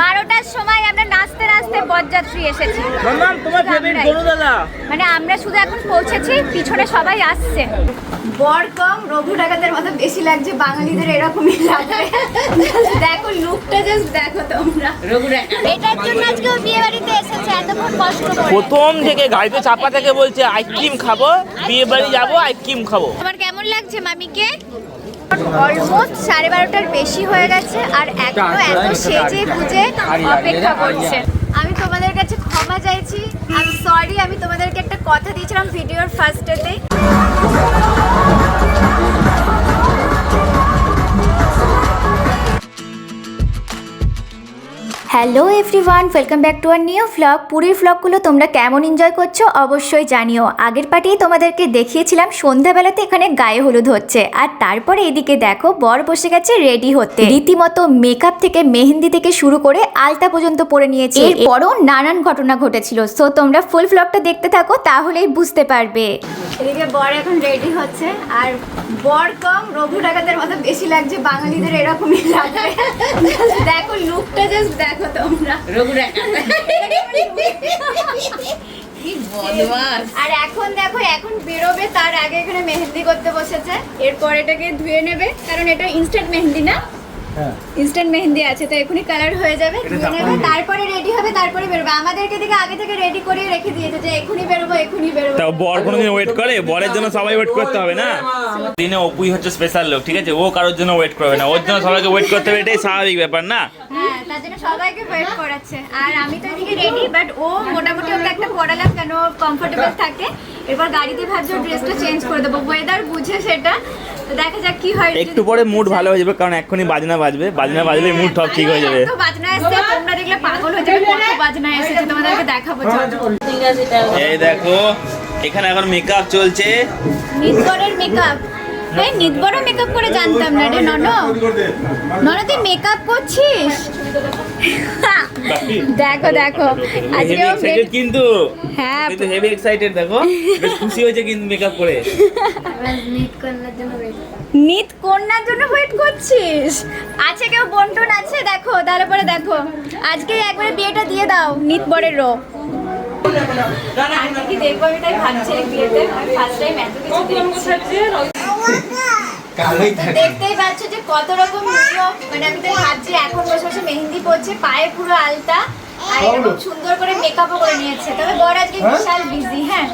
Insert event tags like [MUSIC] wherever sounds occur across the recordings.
বারোটার সময় আমরা নাচতে নাচতে বরযাত্রী এসেছি। মাম্মাম তোমার ফেভারিট গরু দাদা মানে আমরা শুধু এখন পৌঁছেছি পিছনে সবাই আসছে। বর কম রঘু ডাকাতের মতো বেশি লাগছে বাঙালিদের এরকমই লাগবে। দেখো লুকটা জাস্ট দেখো তোমরা। এটার জন্য আজকে বিয়ে বাড়িতে এসেছে এতক্ষণ কষ্ট করে। প্রথম থেকে গাড়িতে চাপা থেকে বলছে আইসক্রিম খাব বিয়ে বাড়ি যাব আইসক্রিম খাব। তোমার কেমন লাগছে মামিকে? অলমোস্ট সাড়ে বারোটার বেশি হয়ে গেছে আর এখনও এত সেজে বুঝে অপেক্ষা করছে। আমি তোমাদের কাছে ক্ষমা চাইছি। আমি সরি আমি তোমাদেরকে একটা কথা দিয়েছিলাম ভিডিওর ফার্স্টেতে hello everyone welcome back to our new vlog পুরীর ভ্লগগুলো তোমরা কেমন এনজয় করছ অবশ্যই জানিও। আগের পার্টিই তোমাদেরকে দেখিয়েছিলাম, সন্ধ্যাবেলাতে এখানে গায়ে হলুদ হচ্ছে। আর তারপরে এদিকে দেখো, বর বসে গেছে রেডি হতে। রীতিমতো মেকআপ থেকে মেহেন্দি থেকে শুরু করে আলতা পর্যন্ত পরে নিয়েছে। এরপরও নানান ঘটনা ঘটেছিল। সো তোমরা ফুল ভ্লগটা দেখতে থাকো, তাহলেই বুঝতে পারবে। এদিকে বর এখন রেডি হচ্ছে, আর বর কম রঘু ডাকাতের মতো বেশি লাগছে, বাঙালিদের এরকমই লুকটা জাস্ট দেখো তোমরা। আর এখন দেখো এখন বেরোবে তার আগে এখানে মেহেন্দি করতে বসেছে। এরপর এটাকে ধুয়ে নেবে কারণ এটা ইনস্ট্যান্ট মেহেন্দি না? ইনস্ট্যান্ট মেহেন্দি আছে তো এখনই কালার হয়ে যাবে ধুয়ে নেবে তারপরে রেডি হবে তারপরে বেরোবে। আমাদেরকে দিকে আগে থেকে রেডি করে রেখে দিয়েছে যে এখনই বেরোবো এখনই বেরোবো। তা বর কোনোদিন ওয়েট করে বরের জন্য সবাই ওয়েট করতে হবে না? দিনে অপুই হচ্ছে স্পেশাল লোক ঠিক আছে? ও কারোর জন্য ওয়েট করবে না। ওর জন্য সবাইকে ওয়েট করতে হবে এটাই স্বাভাবিক ব্যাপার না? হ্যাঁ। তার জন্য সবাইকে ওয়েট করাচ্ছে। আর আমি তো এদিকে রেডি বাট ও মোটামুটি ওকে একটা পড়ালাম কেন কমফোর্টেবল থাকে। এরপর গাড়িতে ভাবছি ওর ড্রেসটা চেঞ্জ করে দেবো। ওয়েদার বুঝে সেটা। তো দেখা যাক কি হয়। একটু পরে মুড ভালো হয়ে যাবে কারণ এক্ষুনি বাজনা বাজবে। বাজনা বাজলে মুড সব ঠিক হয়ে যাবে। তো বাজনা এসছে তোমরা দেখলে পাগল হয়ে যাবে কত বাজনা এসেছে তোমাদেরকে দেখাবো এই দেখো এখানে এখন মেকআপ চলছে। নিতবরের মেকআপ এই নিতবরও মেকআপ করে জানতাম না রে নন নন তুই মেকআপ করছিস? দেখো দেখো। আজকে হেভি ও এক্সাইটেড কিন্তু। হ্যাঁ। কিন্তু হেভি এক্সাইটেড দেখো। বেশ খুশি হয়েছে কিন্তু মেকআপ করে। নিত কন্যার জন্য ওয়েট করছিস? আছে কেউ বন্টন আছে? দেখো তারপরে দেখো। আজকে একবারে বিয়েটা দিয়ে দাও নিত বরেরও কি দেখব? আমি তাই ভাবছি বিয়েতে। ফার্স্ট টাইম এত কিছু দেখছি। দেখতেই পাচ্ছ যে কত রকম মানে ভাবছি এখন বসে বসে মেহেন্দি পড়ছে পায়ে পুরো আলতা আর এরকম সুন্দর করে মেকআপও করে নিয়েছে। তবে বর আজকে বিশাল বিজি হ্যাঁ?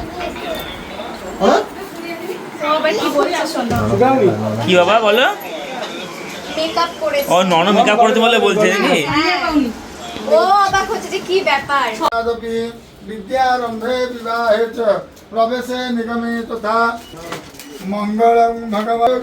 কি বাবা বলো? ও নন মেকআপ করতে বলে বলছে নাকি? হ্যাঁ। ও হচ্ছে যে কি ব্যাপার? বিদ্যারম্ভে বিবাহে চ প্রবেশে নিগমে তথা মঙ্গলং ভগবান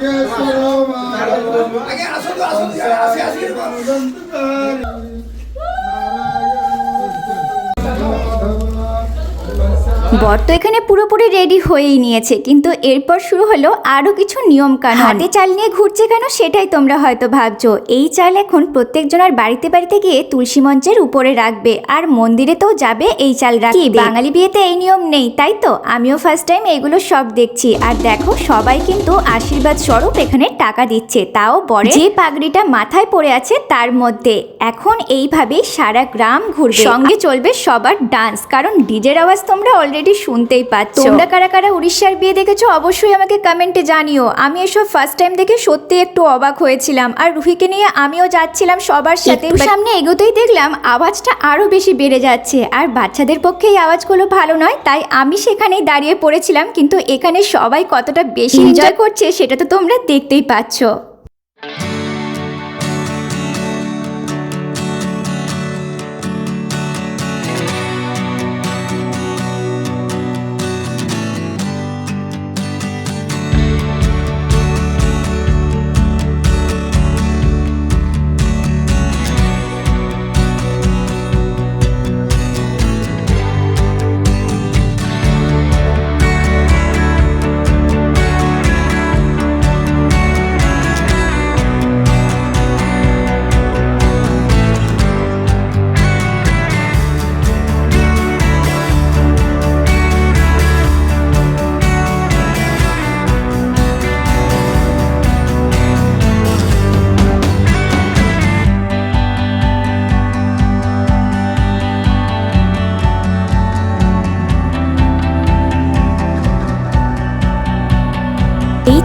বর তো এখানে পুরোপুরি রেডি হয়েই নিয়েছে কিন্তু এরপর শুরু হলো আরও কিছু নিয়ম কানুন হাতে চাল নিয়ে ঘুরছে কেন সেটাই তোমরা হয়তো ভাবছ। এই চাল এখন প্রত্যেকজনের বাড়িতে বাড়িতে গিয়ে তুলসী মঞ্চের উপরে রাখবে আর মন্দিরে তো যাবে এই চাল রাখি বাঙালি বিয়েতে এই নিয়ম নেই তাই তো? আমিও ফার্স্ট টাইম এগুলো সব দেখছি। আর দেখো সবাই কিন্তু আশীর্বাদ স্বরূপ এখানে টাকা দিচ্ছে তাও বরে যে পাগড়িটা মাথায় পড়ে আছে তার মধ্যে। এখন এইভাবেই সারা গ্রাম ঘুরবে। সঙ্গে চলবে সবার ডান্স কারণ ডিজের আওয়াজ তোমরা অলরেডি শুনতেই পাচ্ছ। তোমরা কারা কারা উড়িষ্যার বিয়ে দেখেছ অবশ্যই আমাকে কমেন্টে জানিও। আমি এসব ফার্স্ট টাইম দেখে সত্যি একটু অবাক হয়েছিলাম। আর রুহিকে নিয়ে আমিও যাচ্ছিলাম সবার সাথে। সামনে এগোতেই দেখলাম আওয়াজটা আরও বেশি বেড়ে যাচ্ছে। আর বাচ্চাদের পক্ষে এই আওয়াজগুলো ভালো নয় তাই আমি সেখানেই দাঁড়িয়ে পড়েছিলাম কিন্তু এখানে সবাই কতটা বেশি এনজয় করছে সেটা তো তোমরা দেখতেই পাচ্ছ।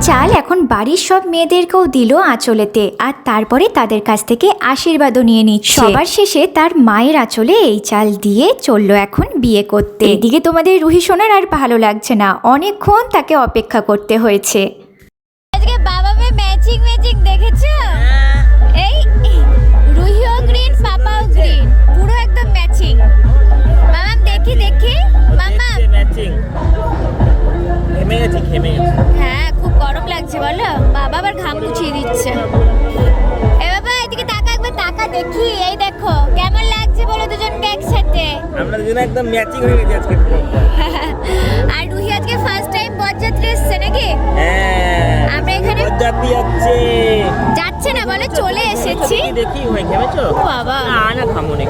চাল এখন বাড়ির সব মেয়েদেরকেও দিল আঁচলেতে আর তারপরে তাদের কাছ থেকে আশীর্বাদও নিয়ে নিচ্ছে। সবার শেষে তার মায়ের আঁচলে এই চাল দিয়ে চলল এখন বিয়ে করতে। এদিকে তোমাদের রুহি সোনার আর ভালো লাগছে না অনেকক্ষণ তাকে অপেক্ষা করতে হয়েছে। আজকে বাবা মেয়ে ম্যাচিং ম্যাচিং দেখেছ এই রুহিও গ্রিন পাপাও গ্রিন পুরো একদম ম্যাচিং মামাম দেখি দেখি। মামাম। ম্যাচিং ঘেমে গেছি ঘেমে গেছি। হ্যাঁ লাগছে বলো? বাবা আবার ঘাম মুছিয়ে দিচ্ছে। এ বাবা এদিকে তাকা একবার তাকা দেখি। এই দেখো কেমন লাগছে বলো দুজনকে একসাথে? আমরা দুজনে একদম ম্যাচিং হয়ে গেছি আজকে। আর রুহি আজকে ফার্স্ট টাইম বরযাত্রী এসছে নাকি? হ্যাঁ আমরা এখানে যাচ্ছে। যাচ্ছে না বলে চলে এসেছি। দেখি? হয়ে ঘেমেছো? বাবা। না না খামুনি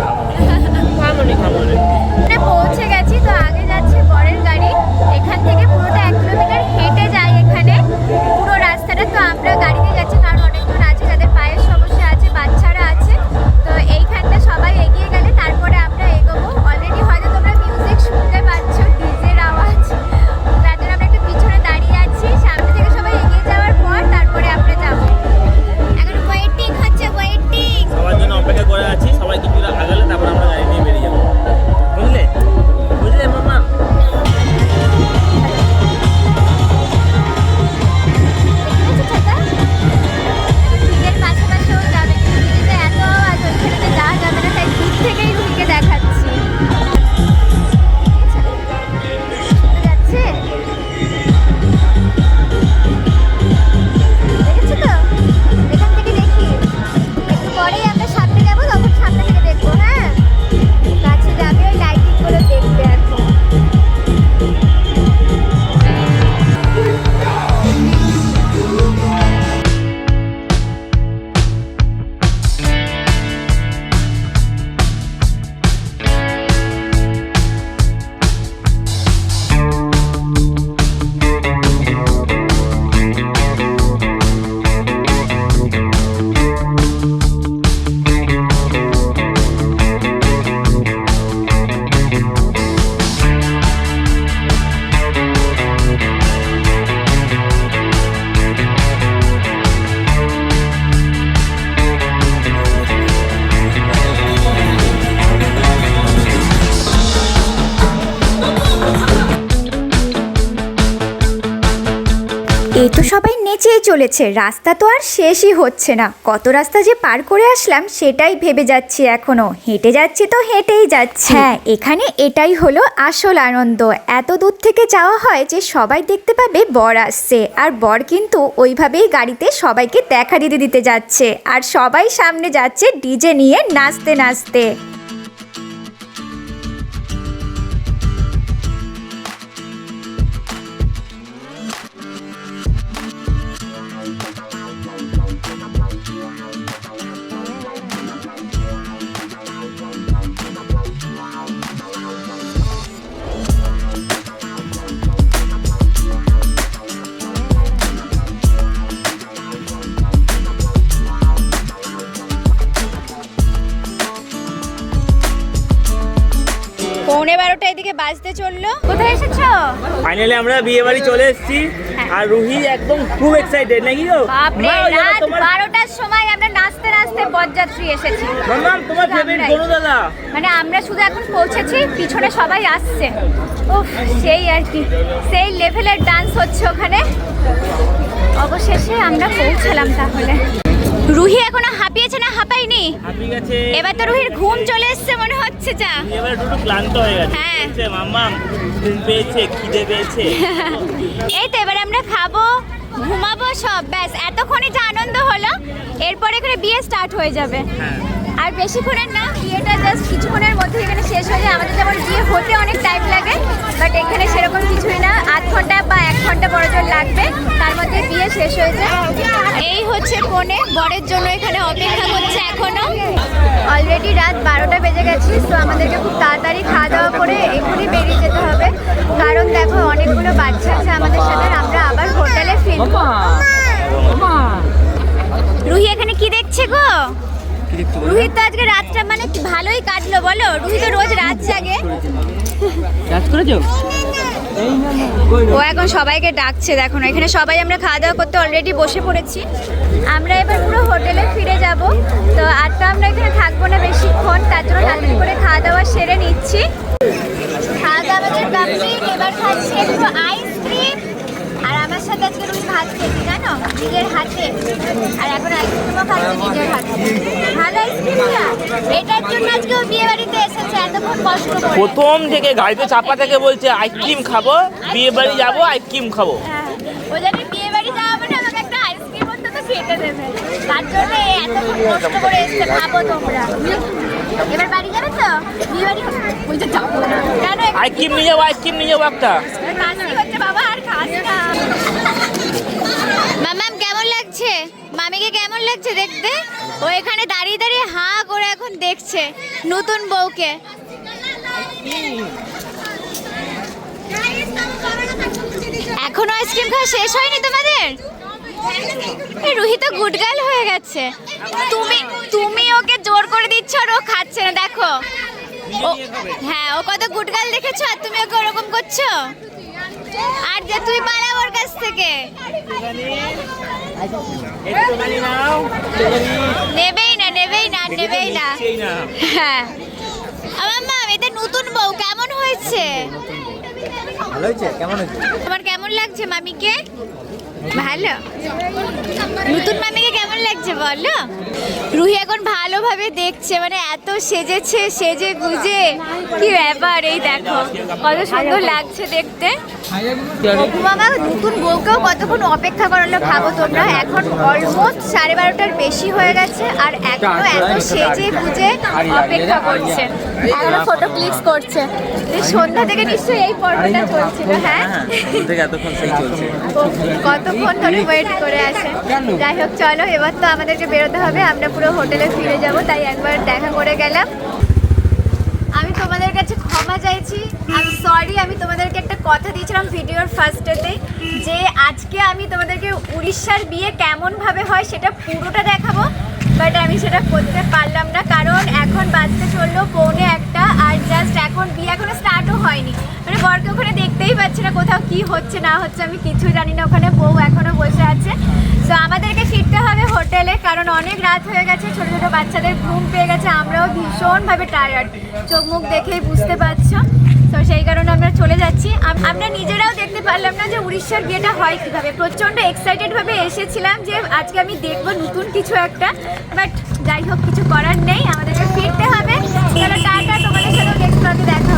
খামুনি খামুনি পৌঁছে গেছি তো আগে যাচ্ছে বরের গাড়ি। এখান থেকে পুরোটা এই তো সবাই নেচেই চলেছে। রাস্তা তো আর শেষই হচ্ছে না। কত রাস্তা যে পার করে আসলাম সেটাই ভেবে যাচ্ছি এখনও। হেঁটে যাচ্ছি তো হেঁটেই যাচ্ছি। হ্যাঁ এখানে এটাই হলো আসল আনন্দ। এত দূর থেকে যাওয়া হয় যে সবাই দেখতে পাবে বর আসছে। আর বর কিন্তু ওইভাবেই গাড়িতে সবাইকে দেখা দিতে দিতে যাচ্ছে। আর সবাই সামনে যাচ্ছে ডিজে নিয়ে নাচতে নাচতে। বাজতে চলল? কোথায় এসেছ? ফাইনালি আমরা বিয়ে বাড়ি চলে এসেছি। আর রুহি একদম খুব এক্সাইটেড নাকি গো? বাপরে রাত তোমার বারোটার সময় আমরা নাচতে নাচতে বরযাত্রী এসেছি। মাম্মাম তোমার ফেভারিট। কোনো দাদা? মানে আমরা শুধু এখন পৌঁছেছি পিছনে সবাই আসছে। উফ সেই আর কি। সেই লেভেলের ডান্স হচ্ছে ওখানে। অবশেষে আমরা পৌঁছালাম তাহলে। রুহি এখনও হাঁপিয়েছে না হাঁপাইনি হাঁপিয়ে গেছে। এবার তো রুহির ঘুম চলে এসেছে মনে হচ্ছে যা। এবার একটু ক্লান্ত হয়ে গেছে। হ্যাঁ। মাম্মা ঘুম পেয়েছে খিদে পেয়েছে। [LAUGHS] এই তো এবার আমরা খাব ঘুমাবো সব ব্যাস এতক্ষণই যা আনন্দ হলো এরপরে করে বিয়ে স্টার্ট হয়ে যাবে। হ্যাঁ। আর বেশিক্ষণের না বিয়েটা জাস্ট কিছুক্ষণের মধ্যে এখানে শেষ হয়ে যায়। আমাদের যেমন বিয়ে হতে অনেক টাইম লাগে বাট এখানে সেরকম কিছুই না। আধ ঘণ্টা বা এক ঘণ্টা বড় জোর লাগবে তার মধ্যে বিয়ে শেষ হয়ে যায়। এই হচ্ছে কোণে বরের জন্য এখানে অপেক্ষা করছে এখনও। অলরেডি রাত বারোটা বেজে গেছি তো আমাদেরকে খুব তাড়াতাড়ি খাওয়া দাওয়া করে এখনই বেরিয়ে যেতে হবে। কারণ দেখো অনেকগুলো বাচ্চা আছে আমাদের সাথে আমরা আবার হোটেলে ফিরবো। রুহি এখানে কি দেখছে গো? রুহির তো আজকে রাতটা মানে ভালোই কাটলো বলো? রুহি তো রোজ রাত জাগে। কাজ করেছ? ও এখন সবাইকে ডাকছে দেখো না। এখানে সবাই আমরা খাওয়া দাওয়া করতে অলরেডি বসে পড়েছি। আমরা এবার পুরো হোটেলে ফিরে যাব। তো আর তো আমরা এখানে থাকব না বেশিক্ষণ তার জন্য তাড়াতাড়ি করে খাওয়া দাওয়া সেরে নিচ্ছি। খাওয়া দাওয়া আমাদের কমপ্লিট এবার খাচ্ছি একটু আইসক্রিম আর আমার সাথে আজকে রুই ভাত খেয়েছি জানো নিজের হাতে। আর এখন আইসক্রিমও খাচ্ছি নিজের হাতে। ভালো আইসক্রিমটা এটার জন্য আজকে বিয়ে বাড়িতে এসেছে এতক্ষণ কষ্ট করে। প্রথম থেকে গাড়িতে চাপা থেকে বলছে আইসক্রিম খাব বিয়ে বাড়ি যাব আইসক্রিম খাব। হ্যাঁ, ও জানি বিয়ে বাড়ি যাওয়া মানে আমাকে একটা আইসক্রিম অন্তত খেতে দেবে। তার জন্য এতক্ষণ কষ্ট করে এসে খাব তোমরা। এবার বাড়ি যাবে তো? বিয়ে বাড়ি? ওই যে যাব না। কেন আইসক্রিম নিয়ে যাব আইসক্রিম নিয়ে যাব একটা। কাশি হচ্ছে বাবা আর খাস না মামাম কেমন লাগছে মামিকে কেমন লাগছে দেখতে? ও এখানে দাঁড়িয়ে দাঁড়িয়ে হাঁ করে এখন দেখছে নতুন বউকে। এখনও আইসক্রিম খাওয়া শেষ হয়নি তোমাদের? রুহি তো হয়ে গেছে। তুমি তুমি ওকে জোর করে দিচ্ছ আর ও খাচ্ছে না, দেখো। হ্যাঁ ও কত গুডগাল দেখেছ আর তুমি ওকে ওরকম করছ? আর যে তুই পালা ওর কাছ থেকে। নেবেই না নেবেই না নেবেই না। হ্যাঁ। আমার মা এটা নতুন বউ কেমন হয়েছে? ভালো হয়েছে? কেমন হয়েছে? তোমার কেমন লাগছে মামিকে? ভালো। নতুন মামিকে কেমন লাগছে বলো? রুহি এখন ভালোভাবে দেখছে মানে এত সেজেছে সেজে গুজে। কি ব্যাপার এই দেখো কত সুন্দর লাগছে দেখতে। মামা নতুন বউকেও কতক্ষণ অপেক্ষা করালো ভাবো তোমরা এখন অলমোস্ট সাড়ে বারোটার বেশি হয়ে গেছে আর এখনও এত সেজে গুজে অপেক্ষা করছে এখনও ফটো ক্লিক করছে সন্ধ্যা থেকে নিশ্চয়ই এই পর্বটা চলছিল হ্যাঁ কতক্ষণ ধরে ওয়েট করে আছে যাই হোক চলো এবার তো আমাদেরকে বেরোতে হবে আমরা পুরো হোটেলে ফিরে যাব তাই একবার দেখা করে গেলাম তোমাদের কাছে ক্ষমা চাইছি। আমি সরি আমি তোমাদেরকে একটা কথা দিয়েছিলাম ভিডিওর ফার্স্টেতে যে আজকে আমি তোমাদেরকে উড়িষ্যার বিয়ে কেমনভাবে হয় সেটা পুরোটা দেখাবো বাট আমি সেটা করতে পারলাম না, কারণ এখন বাজতে চলল পৌনে একটা, আর জাস্ট এখন বিয়ে এখনও স্টার্টও হয়নি। মানে বরকে ওখানে দেখতেই পাচ্ছি না কোথাও কি হচ্ছে, না হচ্ছে, আমি কিছু জানি না, ওখানে বউ এখনও বসে আছে। কারণ অনেক রাত হয়ে গেছে, ছোট ছোট বাচ্চাদের ঘুম পেয়ে গেছে, আমরাও ভীষণভাবে টায়ার্ড চোখ মুখ দেখেই বুঝতে পারছ? তো সেই কারণে আমরা চলে যাচ্ছি। আমরা নিজেরাও দেখতে পারলাম না যে উড়িষ্যার বিয়েটা হয় কীভাবে। প্রচণ্ড এক্সাইটেডভাবে এসেছিলাম যে আজকে আমি দেখব নতুন কিছু একটা। বাট যাই হোক, কিছু করার নেই, আমাদেরকে ফিরতে হবে। টাটা, তোমাদের সাথেও দেখতে দেখা